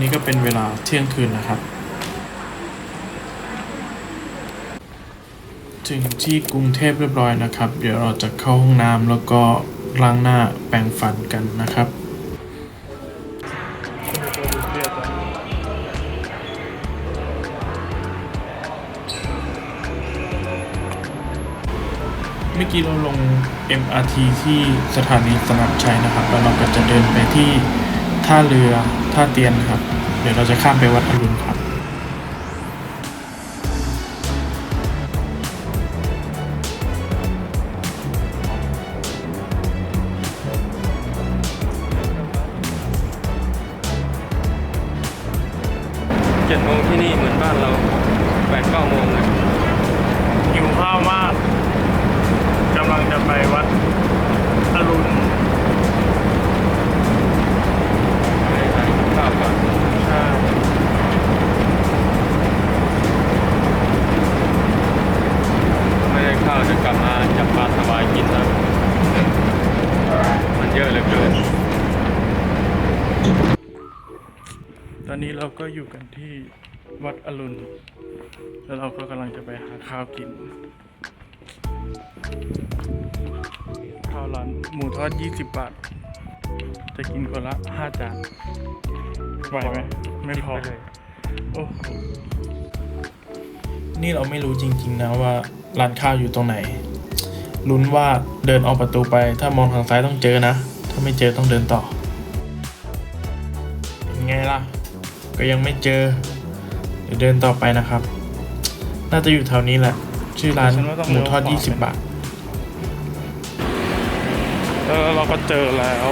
อนนี้ก็เป็นเวลาเที่ยงคืนนะครับ ถึงที่กรุงเทพเรียบร้อยนะครับ เดี๋ยวเราจะเข้าห้องน้ำแล้วก็ล้างหน้าแปรงฟันกันนะครับเมื่อกี้เราลง MRT ที่สถานีสนามชัยนะครับ แล้วเราก็จะเดินไปที่ท่าเรือท่าเตียนครับ เดี๋ยวเราจะข้ามไปวัดอรุณครับ เราก็อยู่กันที่วัดอรุณ แล้วเราก็กำลังจะไปหาข้าวกิน ข้าวร้านหมูทอด 20 บาท จะกินคนละ 5 จานไหวไหมไม่พอเลยโอ้โหนี่เราไม่รู้จริง ๆ นะว่าร้านข้าวอยู่ตรงไหน ลุ้นว่าเดินออกประตูไป ถ้ามองทางซ้ายต้องเจอนะ ถ้าไม่เจอต้องเดินต่อ เป็นไงล่ะ ก็ยังไม่เจอเดี๋ยวเดินต่อไปนะครับ น่าจะอยู่แถวนี้แหละ ชื่อร้านฉันว่าต้องหมูทอดเลี้ยวขวา20 บาท แล้วเราก็เจอแล้ว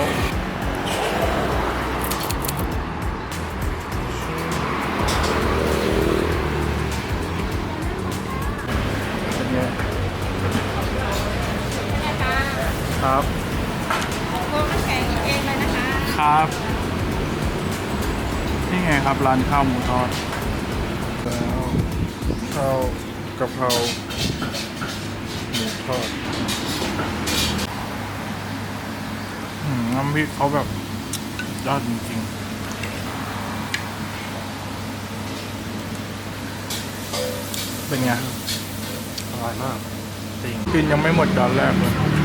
นี่ไงครับร้านข้าวหมูทอดแล้วข้าวกะเพราหมูทอดอืมน้ำพริกเขาแบบยอดจริงๆ เป็นไงครับอร่อยมาก จริงกินยังไม่หมดจานแรกเลย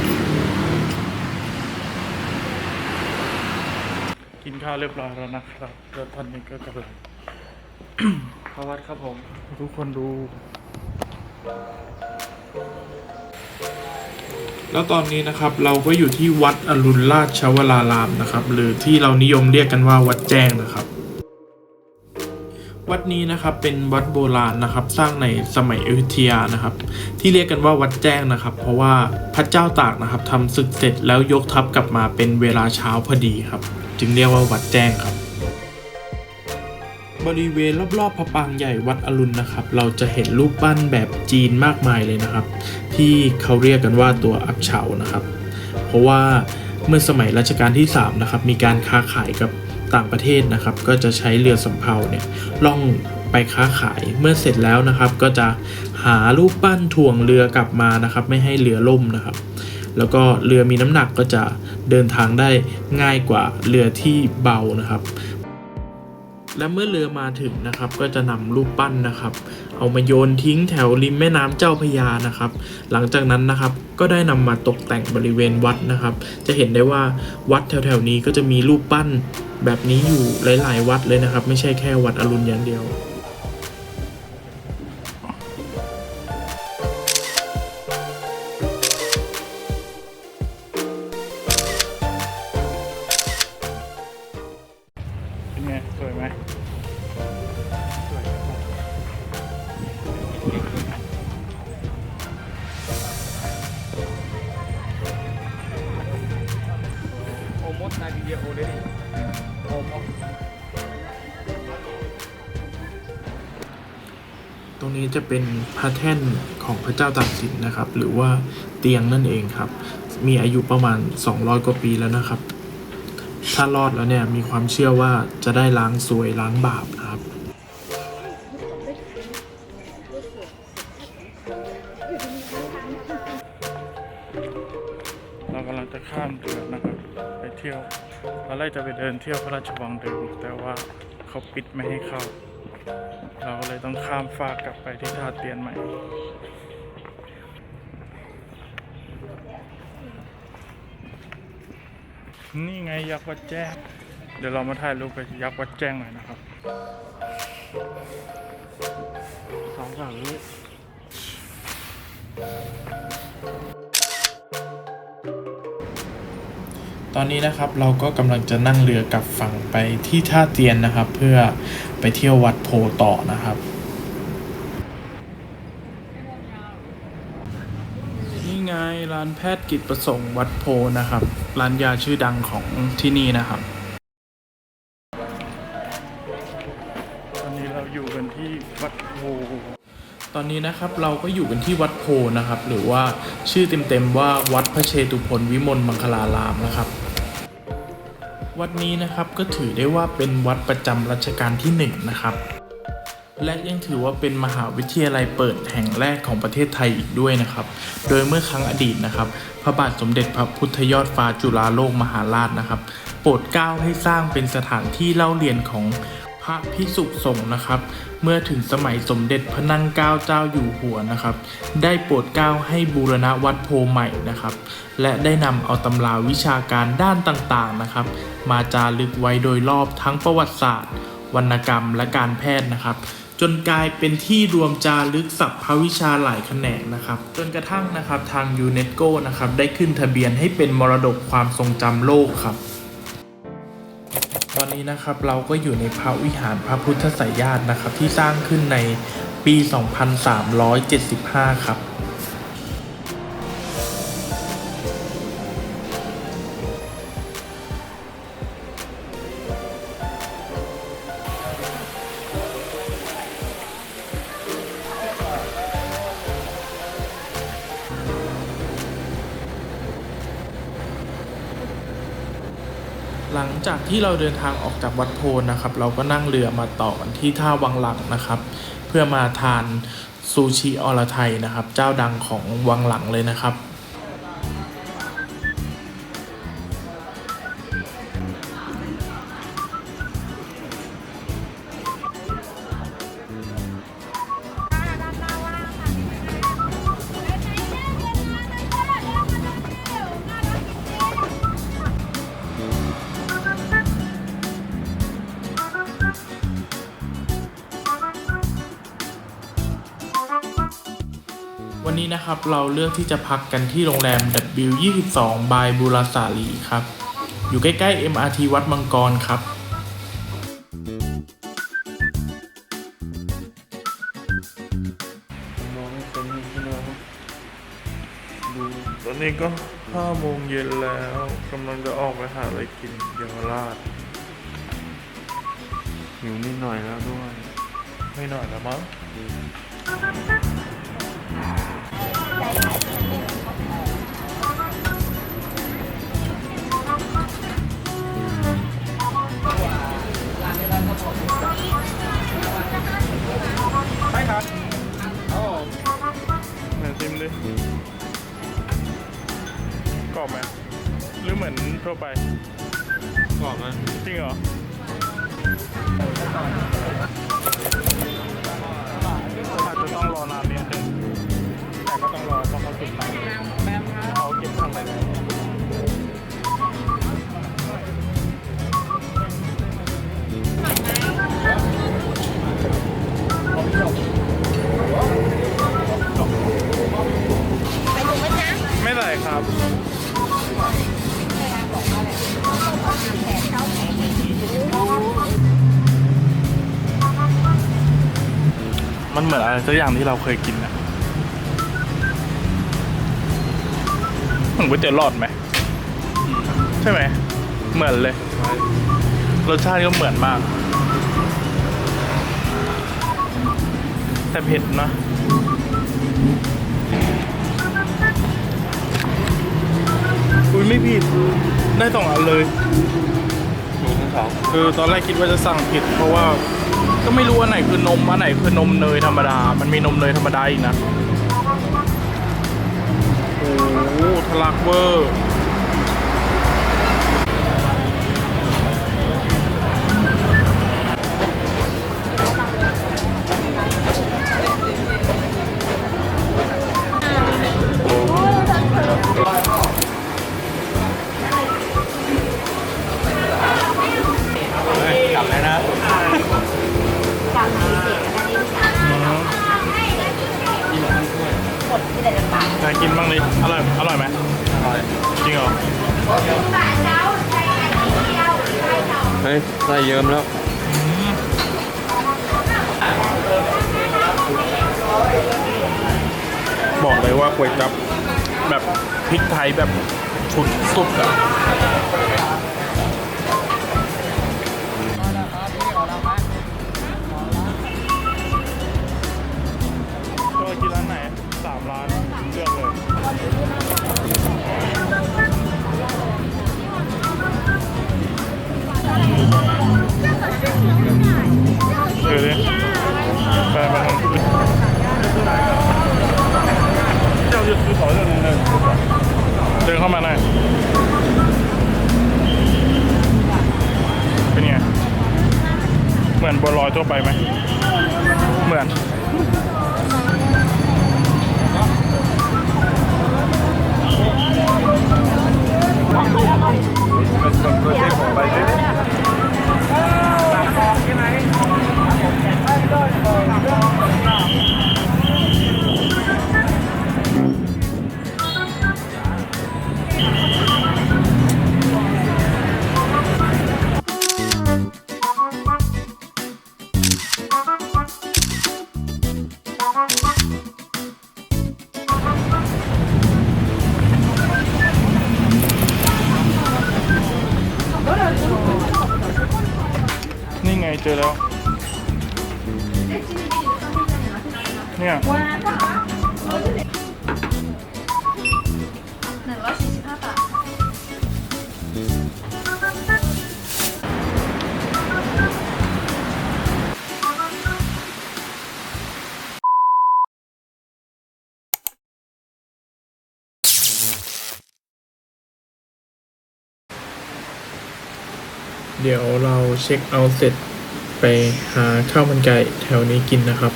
กินข้าวเรียบร้อยแล้วนะครับแล้วตอนนี้ก็กำลังข้าววัดครับผม ทุกคนดู แล้วตอนนี้นะครับเราก็อยู่ที่วัดอรุณราชวรารามนะครับ หรือที่เรานิยมเรียกกันว่าวัดแจ้งนะครับ วัดนี้นะครับเป็นวัดโบราณนะครับ สร้างในสมัยอยุธยานะครับ ที่เรียกกันว่าวัดแจ้งนะครับ เพราะว่าพระเจ้าตากนะครับทำศึกเสร็จแล้วยกทัพกลับมาเป็นเวลาเช้าพอดีครับ จึงเรียกว่าวัดแจ้งครับ บริเวณรอบๆพระปางใหญ่วัดอรุณนะครับ เราจะเห็นรูปปั้นแบบจีนมากมายเลยนะครับ ที่เขาเรียกกันว่าตัวอับเฉานะครับ เพราะว่าเมื่อสมัยรัชกาลที่3นะครับมีการค้าขายกับต่างประเทศนะครับ ก็จะใช้เรือสำเภาเนี่ยล่องไปค้าขายเมื่อเสร็จแล้วนะครับ ก็จะหารูปปั้นถ่วงเรือกลับมานะครับ ไม่ให้เรือล่มนะครับ แล้วก็เรือมีน้ำหนักก็จะเดินทางได้ง่ายกว่าเรือที่เบานะครับ และเมื่อเรือมาถึงนะครับ ก็จะนำรูปปั้นนะครับ เอามาโยนทิ้งแถวริมแม่น้ำเจ้าพยานะครับ หลังจากนั้นนะครับก็ได้นำมาตกแต่งบริเวณวัดนะครับ จะเห็นได้ว่าวัดแถวๆนี้ก็จะมีรูปปั้นแบบนี้อยู่หลาย ๆ วัดเลยนะครับ ไม่ใช่แค่วัดอรุณอย่างเดียว จะเป็นพระแท่นของพระเจ้าตากสินนะครับ หรือว่าเตียงนั่นเองครับ มีอายุประมาณ 200 กว่าปีแล้วนะครับ ถ้ารอดแล้วเนี่ยมีความเชื่อว่าจะได้ล้างสวยล้างบาปนะครับเรากำลังจะข้ามเรือนะครับ ไปเที่ยวตอนแรกจะไปเดินเที่ยวพระราชวังเดิมแต่ว่าเขาปิดไม่ให้เข้า เราก็เลยต้องข้ามฟากกลับไปที่ท่าเตียนใหม่นี่ไงยักษ์วัดแจ้ง เดี๋ยวเรามาถ่ายรูปไปยักษ์วัดแจ้งหน่อยนะครับสองสามรูป ตอนนี้นะครับเราก็กำลังจะนั่งเรือกลับฝั่งไปที่ท่าเตียนนะครับ เพื่อไปเที่ยววัดโพต่อนะครับนี่ไงร้านแพทย์กิจประสงค์วัดโพนะครับ ร้านยาชื่อดังของที่นี่นะครับ ตอนนี้เราอยู่กันที่วัดโพตอนนี้นะครับเราก็อยู่กันที่วัดโพนะครับ หรือว่าชื่อเต็มๆว่าวัดพระเชตุพนวิมลมังคลารามนะครับ วัดนี้นะครับก็ถือได้ว่าเป็นวัดประจำรัชกาลที่หนึ่งนะครับและยังถือว่าเป็นมหาวิทยาลัยเปิดแห่งแรกของประเทศไทยอีกด้วยนะครับ โดยเมื่อครั้งอดีตนะครับ พระบาทสมเด็จพระพุทธยอดฟ้าจุฬาโลกมหาราชนะครับ โปรดเกล้าให้สร้างเป็นสถานที่เล่าเรียนของ พระพิสุสงฆ์นะครับ เมื่อถึงสมัยสมเด็จพระนั่งเกล้าเจ้าอยู่หัวนะครับ ได้โปรดเกล้าให้บูรณะวัดโพใหม่นะครับ และได้นำเอาตำราวิชาการด้านต่างๆนะครับ มาจารึกไว้โดยรอบทั้งประวัติศาสตร์ วรรณกรรมและการแพทย์นะครับ จนกลายเป็นที่รวมจารึกศัพท์วิชาหลายแขนงนะครับ จนกระทั่งนะครับทางยูเนสโกนะครับได้ขึ้นทะเบียนให้เป็นมรดกความทรงจำโลกครับ อนนี้นะครับเราก็อยู่ในพระวิหารพระพุทธสายญาตินะครับที่สร้างขึ้นในปี 2375 ครับ จากที่เราเดินทางออกจากวัดโพนนะครับ เราก็นั่งเรือมาต่อกันที่ท่าวังหลังนะครับ เพื่อมาทานซูชิอรไทยนะครับ เจ้าดังของวังหลังเลยนะครับ ครับ เราเลือกที่จะพักกันที่โรงแรม W22 บายบูราสาลีครับ อยู่ใกล้ๆ MRT วัดมังกรครับมองไม่เป็นพี่น้องดูตอนนี้ก็ห้าโมงเย็นแล้วกำลังจะออกไปหาอะไรกินเยาวราชหิวนิดหน่อยแล้วด้วย ไม่หน่อยแล้วมั้ง ใช่ครับโอ้ไหนชิมดิกรอบไหมหรือเหมือนทั่วไป กรอบนะจริงเหรอ ไปดูไหมจ๊ะไม่ใส่ครับมันเหมือนอะไรสักอย่างที่เราเคยกินนะมือนก๋วยเตี๋ยวหลอดไหม ใช่ไหม เหมือนเลย รสชาติก็เหมือนมาก แต่เผ็ดนะ ยไม่ผิด ได้สองอันเลยหมูทั้งสองคือตอนแรกคิดว่าจะสั่งผิด เพราะว่าก็ไม่รู้อันไหนคือนมอันไหนคือนมเนยธรรมดา มันมีนมเนยธรรมดาอีกนะ โอ้โหทะลักเวอร์ ชุดสุดอะก็กินร้านไหนสามร้านเลือกเลยเดี๋ยวดิไปไปทางเจ้าจะซื้อต่อเรื่องนึงเลย เดินเข้ามาหน่อยเป็นไงเหมือนบัวลอยทั่วไปไหมเหมือน เจอแล้ว เนี่ยหนึ่งร้อยสี่สิบห้าบาทเดี๋ยวเราเช็คเอาท์เสร็จ ไปหาข้าวมันไก่แถวนี้กินนะครับ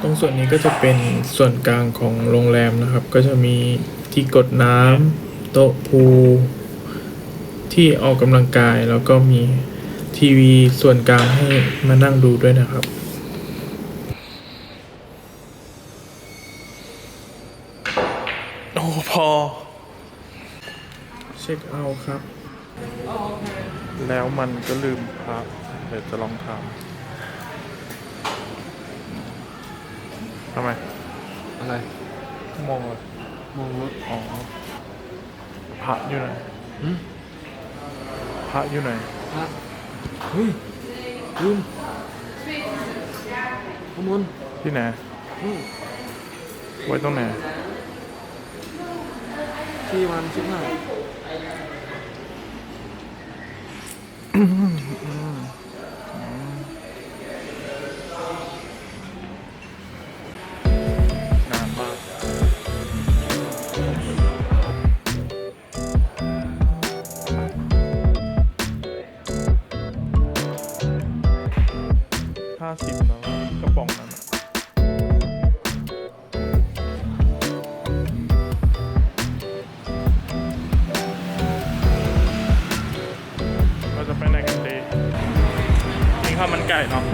ตรงส่วนนี้ก็จะเป็นส่วนกลางของโรงแรมนะครับ ก็จะมีที่กดน้ำโต๊ะพูลที่ออกกำลังกายแล้วก็มีทีวีส่วนกลางให้มานั่งดูด้วยนะครับโอ้พอ เช็คเอาท์ครับ แล้วมันก็ลืมพระเดี๋ยวจะลองถามทำไม อะไร มองเลยมองรถอ๋อพระอยู่ไหนหืมพระอยู่ไหนพระเฮ้ยลืมขโมยที่ไหนนู่นไว้ตรงไหนที่วันสิบห้าน กินข้าวมันไก่เนาะ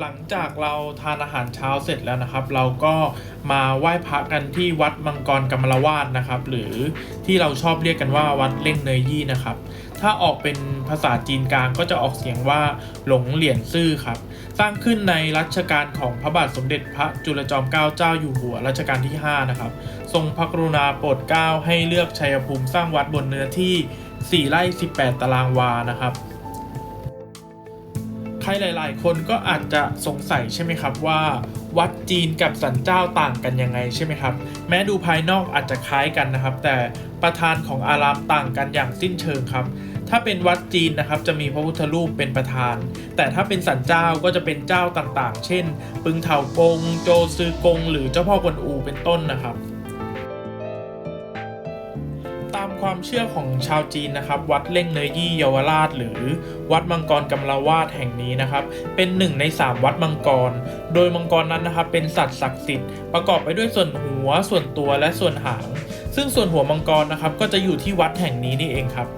หลังจากเราทานอาหารเช้าเสร็จแล้วนะครับ เราก็มาไหว้พระกันที่วัดมังกรกำมลวาดนะครับ หรือที่เราชอบเรียกกันว่าวัดเล่งเนยยี่นะครับ ถ้าออกเป็นภาษาจีนกลางก็จะออกเสียงว่าหลงเหรียญซื่อครับ สร้างขึ้นในรัชกาลของพระบาทสมเด็จพระจุลจอมเกล้าเจ้าอยู่หัวรัชกาลที่ 5 นะครับ ทรงพระกรุณาโปรดเกล้าให้เลือกชัยภูมิสร้างวัดบนเนื้อที่ 4ไร่18 ตารางวานะครับ ใครหลาย ๆ คนก็อาจจะสงสัยใช่ไหมครับว่า วัดจีนกับสันเจ้าต่างกันยังไงใช่ไหมครับ แม้ดูภายนอกอาจจะคล้ายกันนะครับ แต่ประธานของอารามต่างกันอย่างสิ้นเชิงครับ ถ้าเป็นวัดจีนนะครับจะมีพระพุทธรูปเป็นประธาน แต่ถ้าเป็นสันเจ้าก็จะเป็นเจ้าต่างๆ เช่น ปึงเถากงโจซือกง หรือเจ้าพ่อกวนอูเป็นต้นนะครับ ความเชื่อของชาวจีนนะครับ วัดเล่งเนยยี่เยาวราช หรือวัดมังกรกำลาวาดแห่งนี้นะครับ เป็นหนึ่งในสามวัดมังกร โดยมังกรนั้นนะครับ เป็นสัตว์ศักดิ์สิทธิ์ประกอบไปด้วยส่วนหัวส่วนตัวและส่วนหาง ซึ่งส่วนหัวมังกรนะครับ ก็จะอยู่ที่วัดแห่งนี้นี่เองครับ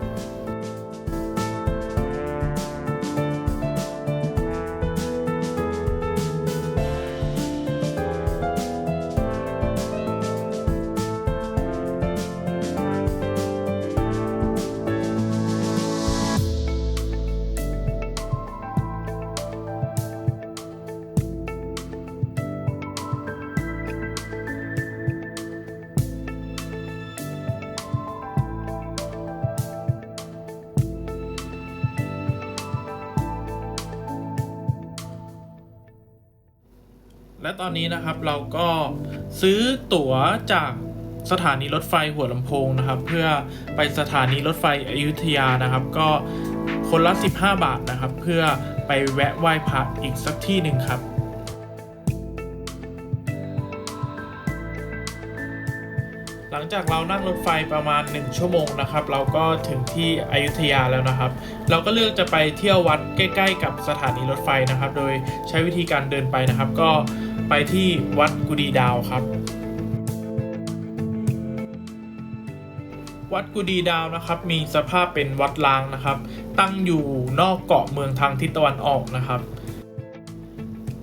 ตอนนี้นะครับเราก็ซื้อตั๋วจากสถานีรถไฟหัวลำโพงนะครับ เพื่อไปสถานีรถไฟอยุธยานะครับ ก็คนละ 15 บาทนะครับ เพื่อไปแวะไหว้พระอีกสักที่หนึ่งครับหลังจากเรานั่งรถไฟประมาณ 1 ชั่วโมงนะครับ เราก็ถึงที่อยุธยาแล้วนะครับ เราก็เลือกจะไปเที่ยววัดใกล้ ๆ กับสถานีรถไฟนะครับ โดยใช้วิธีการเดินไปนะครับ ก็ ไปที่วัดกุดีดาวครับ วัดกุดีดาวนะครับ มีสภาพเป็นวัดล้างนะครับ ตั้งอยู่นอกเกาะเมืองทางทิศตะวันออกนะครับ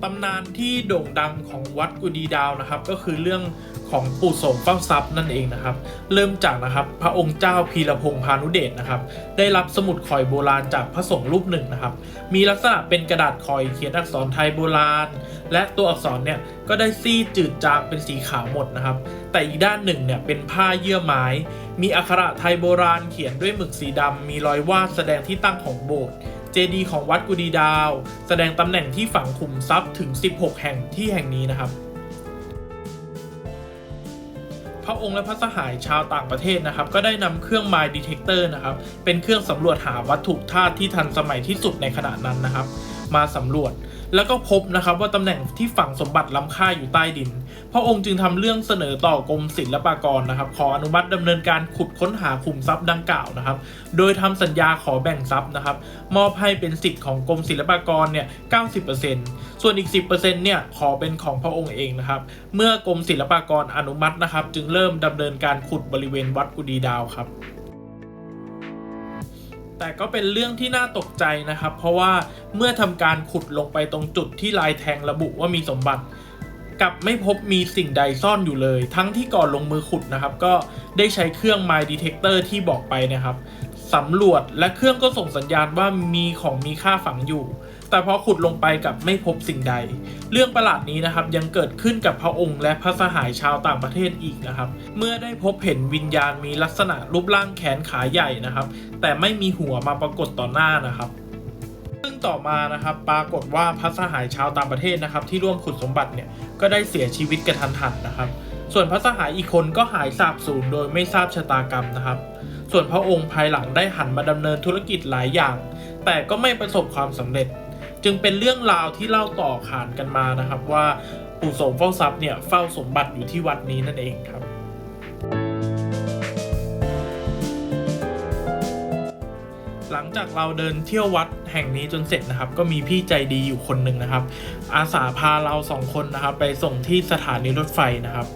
ตำนานที่โด่งดังของวัดกุดีดาวนะครับ ก็คือเรื่องของปู่โสมเฝ้าทรัพย์นั่นเองนะครับ เริ่มจากนะครับพระองค์เจ้าพีรพงษ์พานุเดชนะครับ ได้รับสมุดข่อยโบราณจากพระสงฆ์รูปหนึ่งนะครับ มีลักษณะเป็นกระดาษข่อยเขียนอักษรไทยโบราณ และตัวอักษรเนี่ยก็ได้ซีจืดจางเป็นสีขาวหมดนะครับ แต่อีกด้านหนึ่งเนี่ยเป็นผ้าเยื่อไม้ มีอักขระไทยโบราณเขียนด้วยหมึกสีดำมีรอยวาดแสดงที่ตั้งของโบสถ์ เจดีย์ของวัดกุดีดาว แสดงตำแหน่งที่ฝังขุมทรัพย์ถึง 16 แห่งที่แห่งนี้นะครับ พระองค์และพระสหายชาวต่างประเทศนะครับ ก็ได้นำเครื่อง My Detector นะครับ เป็นเครื่องสำรวจหาวัตถุธาตุที่ทันสมัยที่สุดในขณะนั้นนะครับ มาสำรวจ แล้วก็พบนะครับว่าตำแหน่งที่ฝังสมบัติล้ำค่าอยู่ใต้ดิน พระองค์จึงทำเรื่องเสนอต่อกรมศิลปากรนะครับ ขออนุมัติดำเนินการขุดค้นหาขุมทรัพย์ดังกล่าวนะครับ โดยทำสัญญาขอแบ่งทรัพย์นะครับ มอบให้เป็นสิทธิ์ของกรมศิลปากรเนี่ย90%ส่วนอีก 10%เนี่ยขอเป็นของพระองค์เองนะครับ เมื่อกรมศิลปากรอนุมัตินะครับ จึงเริ่มดำเนินการขุดบริเวณวัดกุดีดาวครับ แต่ก็เป็นเรื่องที่น่าตกใจนะครับ เพราะว่าเมื่อทำการขุดลงไปตรงจุดที่ลายแทงระบุว่ามีสมบัติกลับไม่พบมีสิ่งใดซ่อนอยู่เลย ทั้งที่ก่อนลงมือขุดนะครับ ก็ได้ใช้เครื่อง My Detector ที่บอกไปนะครับสำรวจและเครื่องก็ส่งสัญญาณว่ามีของมีค่าฝังอยู่ แต่พอขุดลงไปกับไม่พบสิ่งใด เรื่องประหลาดนี้นะครับยังเกิดขึ้นกับพระองค์และพระสหายชาวต่างประเทศอีกนะครับ เมื่อได้พบเห็นวิญญาณมีลักษณะรูปร่างแขนขาใหญ่นะครับ แต่ไม่มีหัวมาปรากฏต่อหน้านะครับซึ่งต่อมานะครับปรากฏว่าพระสหายชาวต่างประเทศนะครับ ที่ร่วมขุดสมบัติเนี่ยก็ได้เสียชีวิตกระทันหันนะครับ ส่วนพระสหายอีกคนก็หายสาบสูญโดยไม่ทราบชะตากรรมนะครับ ส่วนพระองค์ภายหลังได้หันมาดำเนินธุรกิจหลายอย่าง แต่ก็ไม่ประสบความสำเร็จ จึงเป็นเรื่องราวที่เล่าต่อขานกันมานะครับว่าปู่โสมเฝ้าทรัพย์เนี่ยเฝ้าสมบัติอยู่ที่วัดนี้นั่นเองครับหลังจากเราเดินเที่ยววัดแห่งนี้จนเสร็จนะครับ ก็มีพี่ใจดีอยู่คนหนึ่งนะครับ อาสาพาเราสองคนนะครับ ไปส่งที่สถานีรถไฟนะครับ